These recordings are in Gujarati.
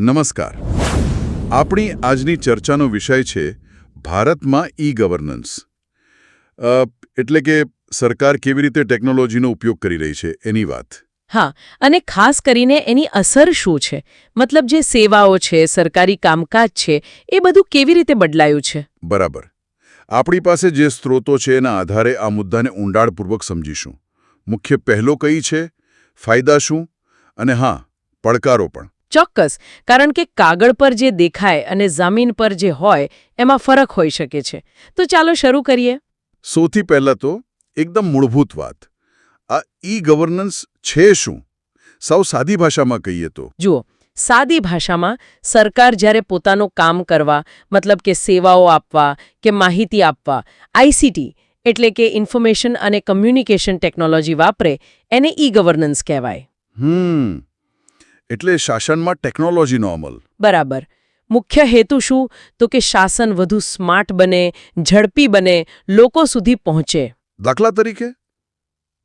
નમસ્કાર. આપણી આજની ચર્ચાનો વિષય છે ભારતમાં ઈ ગવર્નન્સ એટલે કે સરકાર કેવી રીતે ટેકનોલોજીનો ઉપયોગ કરી રહી છે એની વાત. હા અને ખાસ કરીને એની અસર શું છે? મતલબ જે સેવાઓ છે સરકારી કામકાજ છે એ બધું કેવી રીતે બદલાયું છે? બરાબર. આપણી પાસે જે સ્ત્રોતો છે એના આધારે આ મુદ્દાને ઊંડાણપૂર્વક સમજીશું. મુખ્ય પહેલો કઈ છે? ફાયદા શું? અને હા પડકારો પણ. ચોક્કસ કારણ કે કાગળ પર જે દેખાય અને જમીન પર જે હોય એમાં ફરક હોઈ શકે છે. તો ચાલો શરૂ કરીએ. સૌથી પહેલા તો એકદમ મૂળભૂત વાત. આ ઈ ગવર્નન્સ છે શું? સૌ સાદી ભાષામાં કહીએ તો. જુઓ સાદી ભાષામાં સરકાર જ્યારે પોતાનું કામ કરવા મતલબ કે સેવાઓ આપવા કે માહિતી આપવા આઈસીટી એટલે કે ઇન્ફોર્મેશન અને કમ્યુનિકેશન ટેકનોલોજી વાપરે એને ઈ ગવર્નન્સ કહેવાય. હમ. એટલે શાસનમાં ટેકનોલોજીનો અમલ. બરાબર. મુખ્ય હેતુ શું? તો કે શાસન વધુ સ્માર્ટ બને ઝડપી બને લોકો સુધી પહોંચે. દાખલા તરીકે?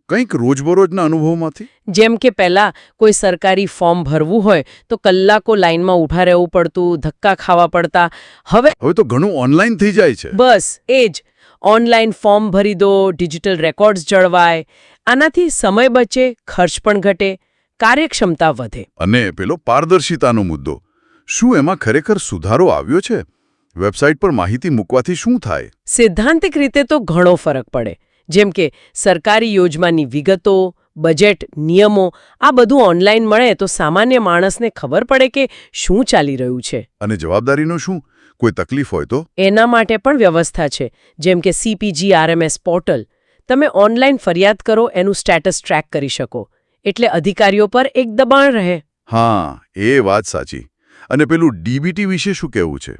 કંઈક રોજબરોજના અનુભવમાંથી? જેમ કે પહેલા કોઈ સરકારી ફોર્મ ભરવું હોય તો કલાકો લાઇનમાં ઊભા રહેવું પડતું ધક્કા ખાવા પડતા. હવે હવે તો ઘણું ઓનલાઈન થઈ જાય છે. બસ એ જ. ઓનલાઈન ફોર્મ ભરી દો ડિજિટલ રેકોર્ડ્સ જળવાય. આનાથી સમય બચે ખર્ચ પણ ઘટે. કાર્યક્ષમતા વધે. અને પેલો પારદર્શિતાનો મુદ્દો. શું એમાં ખરેખર સુધારો આવ્યો છે? વેબસાઇટ પર માહિતી મૂકવાથી શું થાય? સિદ્ધાંતિક રીતે તો ઘણો ફરક પડે. જેમ કે સરકારી યોજનાની વિગતો બજેટ નિયમો આ બધું ઓનલાઈન મળે તો સામાન્ય માણસને ખબર પડે કે શું ચાલી રહ્યું છે. અને જવાબદારીનો શું? કોઈ તકલીફ હોય તો? એના માટે પણ વ્યવસ્થા છે. જેમ કે સીપીજી આરએમએસ પોર્ટલ તમે ઓનલાઈન ફરિયાદ કરો એનું સ્ટેટસ ટ્રેક કરી શકો. એટલે અધિકારીઓ પર એક દબાણ રહે. હા એ વાત સાચી. અને પેલું ડીબીટી વિશે શું કહેવું છે?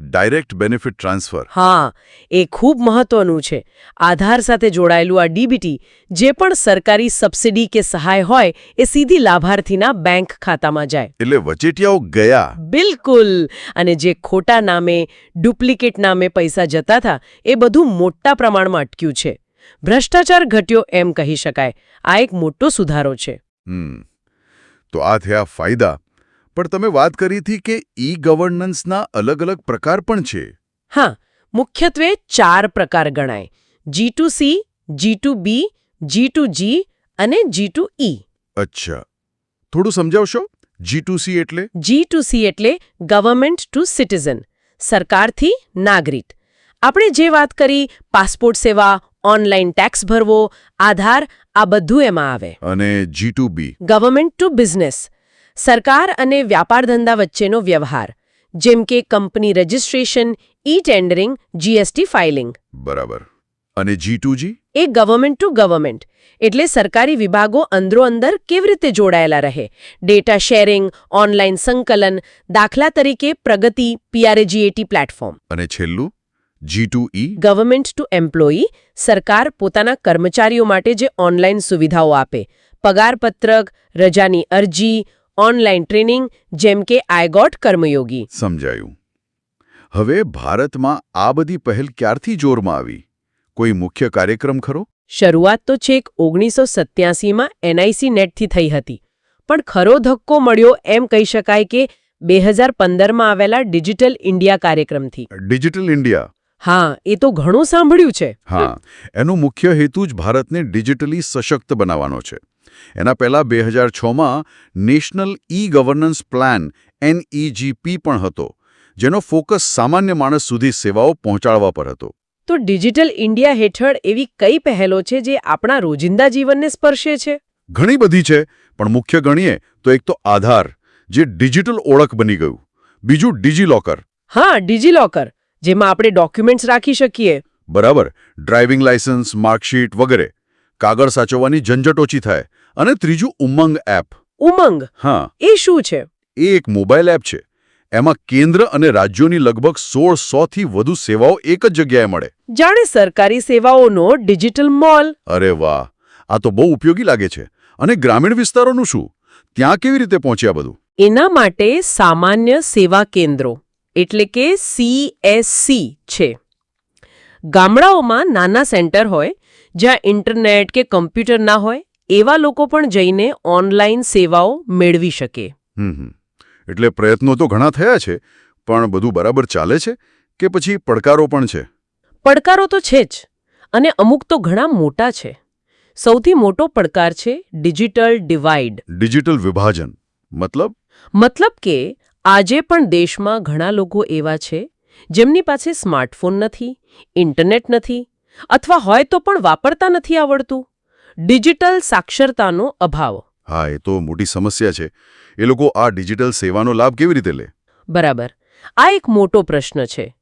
Direct benefit transfer. હા એ ખૂબ મહત્વનું છે. આધાર સાથે જોડાયેલું આ ડીબીટી જે પણ સરકારી સબસિડી કે સહાય હોય એ સીધી લાભાર્થીના બેંક ખાતામાં જાય. એટલે વચેટિયાઓ ગયા? બિલકુલ. અને જે ખોટા નામે ડુપ્લિકેટ નામે પૈસા જતા હતા એ બધું મોટા પ્રમાણમાં અટક્યું છે. ભ્રષ્ટાચાર ઘટ્યો એમ કહી શકાય. આ એક મોટો સુધારો છે. તો આ થયા ફાયદા. પણ તમે વાત કરી હતી કે ઈ ગવર્નન્સના અલગ અલગ પ્રકાર પણ છે. હા મુખ્યત્વે ચાર પ્રકાર ગણાય. G to C G to B G to G અને જી ટુ ઈ. અચ્છા. થોડું સમજાવશો? જી ટુ સી એટલે? જી ટુ સી એટલે ગવર્મેન્ટ ટુ સિટીઝન સરકારથી નાગરિક. આપણે જે વાત કરી પાસપોર્ટ સેવા ઓનલાઈન ટેક્સ ભરવો આધાર આ બધું એમાં આવે. અને G to B government to business સરકાર અને વ્યાપાર ધંધા વચ્ચેનો વ્યવહાર. જેમ કે company registration e tendering GST filing. બરાબર. અને જી ટુ જી એ ગવર્મેન્ટ ટુ ગવર્મેન્ટ એટલે સરકારી વિભાગો અંદરોઅંદર કેવી રીતે જોડાયેલા રહે? ડેટા શેરિંગ ઓનલાઈન સંકલન દાખલા તરીકે પ્રગતિ પીઆરએજીએટી પ્લેટફોર્મ અને છેલ્લું? જી ગવર્મેન્ટ ટુ એમ્પ્લોયી સરકાર પોતાના કર્મચારીઓ માટે જે ઓનલાઈન સુવિધાઓ આપે. પગારપત્રક રજાની અરજી ઓનલાઈન ટ્રેનિંગ જેમ કે આઈગોટ કર્મયોગી. સમજાયું. હવે ભારતમાં આ બધી પહેલ ક્યારથી જોરમાં આવી? કોઈ મુખ્ય કાર્યક્રમ ખરો? શરૂઆત તો છેક ઓગણીસો સત્યાસીમાં એનઆઈસી નેટથી થઈ હતી. પણ ખરો ધક્કો મળ્યો એમ કહી શકાય કે બે હજાર પંદરમાં આવેલા ડિજિટલ ઇન્ડિયા કાર્યક્રમથી. ડિજિટલ ઇન્ડિયા હા એ તો ઘણું સાંભળ્યું છે. હા એનો મુખ્ય હેતુ જ ભારતને ડિજિટલી સશક્ત બનાવવાનો છે. એના પહેલા બે હજાર છમાં national e governance plan NeGP પણ હતો જેનો ફોકસ સામાન્ય માણસ સુધી સેવાઓ પહોંચાડવા પર હતો. તો ડિજિટલ ઇન્ડિયા હેઠળ એવી કઈ પહેલો છે જે આપણા રોજિંદા જીવનને સ્પર્શે છે? ઘણી બધી છે પણ મુખ્ય ગણીએ તો એક તો આધાર જે ડિજિટલ ઓળખ બની ગયું. બીજું ડિજિલોકર. હા ડિજીલોકર. જેમાં આપણે ડોક્યુમેન્ટ્સ રાખી શકીએ. બરાબર. ડ્રાઇવિંગ લાયસન્સ માર્કશીટ વગેરે. કાગળ સાચવવાની ઝંઝટ ઓછી થાય. અને ત્રીજું ઉમંગ એપ ઉમંગ. હા. એ શું છે? એ એક મોબાઈલ એપ છે. એમાં કેન્દ્ર અને રાજ્યોની લગભગ સોળથી વધુ સેવાઓ એક જ જગ્યાએ મળે. જાણે સરકારી સેવાઓનો ડિજિટલ મોલ અરે વાહ. આ તો બહુ ઉપયોગી લાગે છે. અને ગ્રામીણ વિસ્તારોનું શું? ત્યાં કેવી રીતે પહોંચ્યા બધું? એના માટે સામાન્ય સેવા કેન્દ્રો. એટલે કે સીએસસી છે. ગામડાઓમાં નાના સેન્ટર હોય જ્યાં ઇન્ટરનેટ કે કમ્પ્યુટર ના હોય એવા લોકો પણ જઈને ઓનલાઈન સેવાઓ મેળવી શકે. એટલે પ્રયત્નો તો ઘણા થયા છે પણ બધું બરાબર ચાલે છે કે પછી પડકારો પણ છે? પડકારો તો છે જ અને અમુક તો ઘણા મોટા છે. સૌથી મોટો પડકાર છે ડિજિટલ ડિવાઇડ. ડિજિટલ વિભાજન. મતલબ? મતલબ કે આજે પણ દેશમાં ઘણા લોકો એવા છે જેમની પાસે સ્માર્ટફોન નથી ઇન્ટરનેટ નથી અથવા હોય તો પણ વાપરતા નથી આવડતું. ડિજિટલ સાક્ષરતાનો અભાવ. હા એ તો મોટી સમસ્યા છે. એ લોકો આ ડિજિટલ સેવાનો લાભ કેવી રીતે લે? બરાબર. આ એક મોટો પ્રશ્ન છે.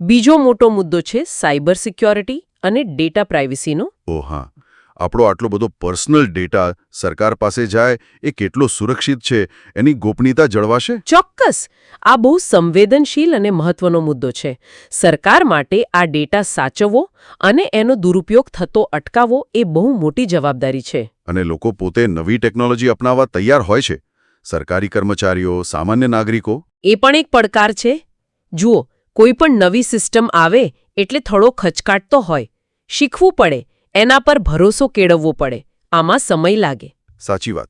બીજો મોટો મુદ્દો છે સાયબર સિક્યોરિટી અને ડેટા પ્રાઇવસીનો. ઓ હા. આપણો આટલો બધો પર્સનલ ડેટા સરકાર પાસે જાય એ કેટલો સુરક્ષિત છે એની ગોપનીયતા જળવાશે? ચોક્કસ. આ બહુ સંવેદનશીલ અને મહત્વનો મુદ્દો છે. સરકાર માટે આ ડેટા સાચવવો અને એનો દુરુપયોગ થતો અટકાવવો એ બહુ મોટી જવાબદારી છે. અને લોકો પોતે નવી ટેકનોલોજી અપનાવવા તૈયાર હોય છે. સરકારી કર્મચારીઓ સામાન્ય નાગરિકો? એ પણ એક પડકાર છે. જુઓ કોઈ પણ નવી સિસ્ટમ આવે એટલે થોડો ખચકાટ તો હોય. શીખવું પડે. એના પર ભરોસો કેળવવો પડે. આમાં સમય લાગે. સાચી વાત.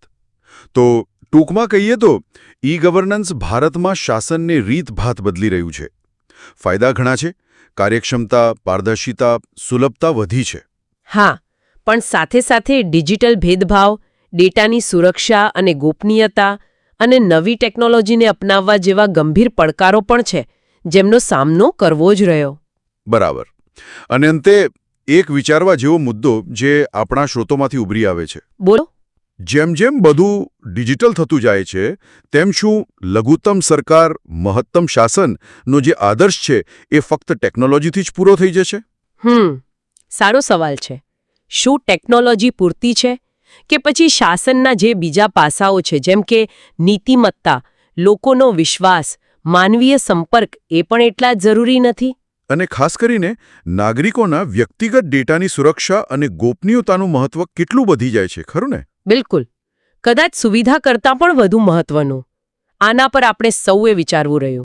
તો ટૂંકમાં કહીએ તો ઈ ગવર્નન્સ ભારતમાં શાસનને રીતભાત બદલી રહ્યું છે. ફાયદા ઘણા છે કાર્યક્ષમતા પારદર્શિતા સુલભતા વધી છે. હા પણ સાથે સાથે ડિજિટલ ભેદભાવ ડેટાની સુરક્ષા અને ગોપનીયતા અને નવી ટેકનોલોજીને અપનાવવા જેવા ગંભીર પડકારો પણ છે જેમનો સામનો કરવો જ રહ્યો. બરાબર. અને અંતે એક વિચારવા જેવો મુદ્દો જે આપણા શ્રોતોમાંથી ઉભરી આવે છે. બોલો. જેમ જેમ બધું ડિજિટલ થતું જાય છે તેમ શું લઘુત્તમ સરકાર મહત્તમ શાસનનો જે આદર્શ છે એ ફક્ત ટેકનોલોજીથી જ પૂરો થઈ જશે? હમ સારો સવાલ છે. શું ટેકનોલોજી પૂરતી છે? કે પછી શાસનના જે બીજા પાસાઓ છે જેમ કે નીતિમત્તા લોકોનો વિશ્વાસ માનવીય સંપર્ક એ પણ એટલા જ જરૂરી નથી? અને ખાસ કરીને નાગરિકોના વ્યક્તિગત ડેટાની સુરક્ષા અને ગોપનીયતાનું મહત્વ કેટલું વધી જાય છે, ખરું ને? બિલકુલ. કદાચ સુવિધા કરતાં પણ વધુ મહત્વનું. આના પર આપણે સૌએ વિચારવું રહ્યું.